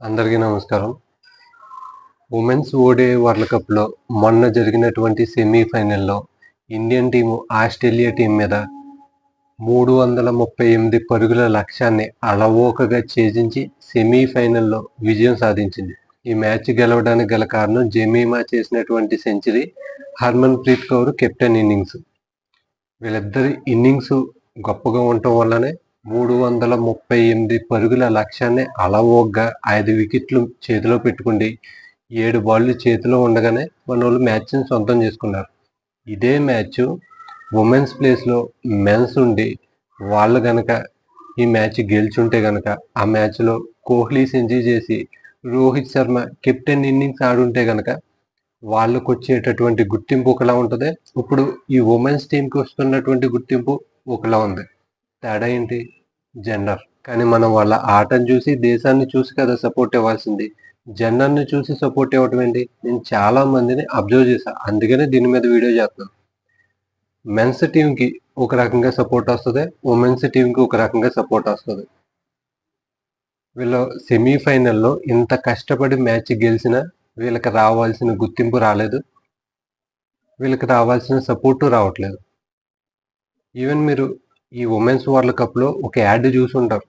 అందరికీ నమస్కారం. ఉమెన్స్ ఓడే వరల్డ్ కప్లో మొన్న జరిగినటువంటి సెమీఫైనల్లో ఇండియన్ టీము ఆస్ట్రేలియా టీం మీద మూడు వందల ముప్పై ఎనిమిది పరుగుల లక్ష్యాన్ని అలవోకగా ఛేదించి సెమీఫైనల్లో విజయం సాధించింది. ఈ మ్యాచ్ గెలవడానికి గల కారణం జెమీమా చేసినటువంటి century Harmanpreet Kaur captain innings. వీళ్ళిద్దరి ఇన్నింగ్స్ గొప్పగా ఉండటం వల్లనే మూడు వందల ముప్పై ఎనిమిది పరుగుల లక్ష్యాన్ని అలవోగ్గా ఐదు వికెట్లు చేతిలో పెట్టుకుండి ఏడు బాళ్ళు చేతిలో ఉండగానే మన వాళ్ళు మ్యాచ్ని సొంతం చేసుకున్నారు. ఇదే మ్యాచ్ ఉమెన్స్ ప్లేస్లో మెన్స్ ఉండి వాళ్ళు గనక ఈ మ్యాచ్ గెలుచుంటే గనక ఆ మ్యాచ్లో కోహ్లీ సెంచరీ చేసి రోహిత్ శర్మ కెప్టెన్ ఇన్నింగ్స్ ఆడుంటే గనక వాళ్ళకు వచ్చేటటువంటి గుర్తింపు ఒకలా ఉంటుంది. ఇప్పుడు ఈ ఉమెన్స్ టీంకి వస్తున్నటువంటి గుర్తింపు ఒకలా ఉంది. తేడా ఏంటి? జెండర్ కానీ మనం వాళ్ళ ఆటను చూసి దేశాన్ని చూసి కదా సపోర్ట్ ఇవ్వాల్సింది. జెండర్ని చూసి సపోర్ట్ ఇవ్వటం ఏంటి? నేను చాలా మందిని అబ్జర్వ్ చేశాను అందుకనే దీని మీద వీడియో చేస్తున్నాను. మెన్స్ టీంకి ఒక రకంగా సపోర్ట్ వస్తుంది. ఉమెన్స్ టీంకి ఒక రకంగా సపోర్ట్ వస్తుంది. వీళ్ళు సెమీఫైనల్లో ఇంత కష్టపడి మ్యాచ్ గెలిచినా వీళ్ళకి రావాల్సిన గుర్తింపు రాలేదు. వీళ్ళకి రావాల్సిన సపోర్టు రావట్లేదు. ఈవెన్ మీరు ఈ ఉమెన్స్ వరల్డ్ కప్లో ఒక యాడ్ చూసుంటారు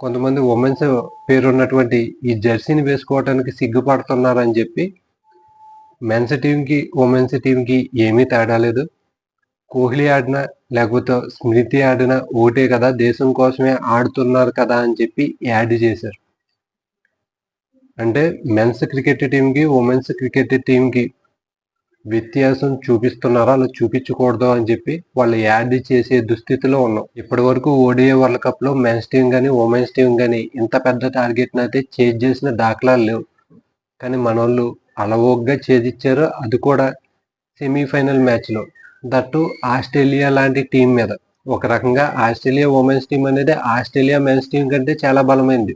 కొంతమంది ఉమెన్స్ పేరున్నటువంటి ఈ జెర్సీని వేసుకోవడానికి సిగ్గుపడుతున్నారని చెప్పి మెన్స్ టీంకి ఉమెన్స్ టీంకి ఏమీ తేడా లేదు. కోహ్లీ ఆడినా లేకపోతే స్మృతి ఆడినా ఓటే కదా దేశం కోసమే ఆడుతున్నారు కదా అని చెప్పి యాడ్ చేశారు. అంటే మెన్స్ క్రికెట్ టీంకి ఉమెన్స్ క్రికెట్ టీంకి వ్యత్యాసం చూపిస్తున్నారా అలా చూపించకూడదు అని చెప్పి వాళ్ళు యాడ్ చేసే దుస్థితిలో ఉన్నాం. ఇప్పటి వరకు ఓడిఏ వరల్డ్ కప్లో మెన్స్ టీం కానీ ఉమెన్స్ టీం కానీ ఇంత పెద్ద టార్గెట్ అయితే చేజ్ చేసిన దాఖలాలు లేవు. కానీ మన వాళ్ళు అలవోగ్గా చేదిచ్చారు అది కూడా సెమీఫైనల్ మ్యాచ్లో దట్టు ఆస్ట్రేలియా లాంటి టీం మీద. ఒక రకంగా ఆస్ట్రేలియా ఉమెన్స్ టీం అనేది ఆస్ట్రేలియా మెన్స్ టీం కంటే చాలా బలమైంది.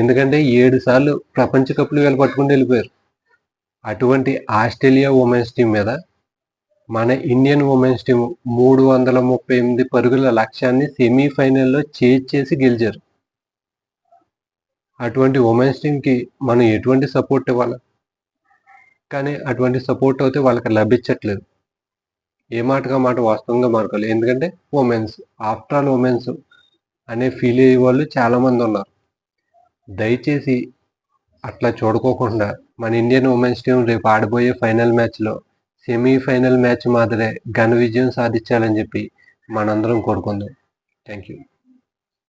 ఎందుకంటే ఏడు సార్లు ప్రపంచ కప్లు వీళ్ళు పట్టుకుని వెళ్ళిపోయారు. అటువంటి ఆస్ట్రేలియా ఉమెన్స్ టీం మీద మన ఇండియన్ ఉమెన్స్ టీం మూడు వందల ముప్పై ఎనిమిది పరుగుల లక్ష్యాన్ని సెమీఫైనల్లో చేజ్ చేసి గెలిచారు. అటువంటి ఉమెన్స్ టీంకి మనం ఎటువంటి సపోర్ట్ ఇవ్వాలి? కానీ అటువంటి సపోర్ట్ అయితే వాళ్ళకి లభించట్లేదు. ఏ మాటగా మాట వాస్తవంగా మార్కాలి ఎందుకంటే ఉమెన్స్ ఆఫ్టర్ ఆల్ ఉమెన్స్ అనే ఫీల్ అయ్యే వాళ్ళు చాలామంది ఉన్నారు. దయచేసి అట్లా చూడుకోకుండా మన ఇండియన్ ఉమెన్స్ టీం రేపు ఆడబోయే ఫైనల్ మ్యాచ్లో సెమీఫైనల్ మ్యాచ్ మాదిరే ఘన విజయం సాధించాలని చెప్పి మనందరం కోరుకుందాం. Thank you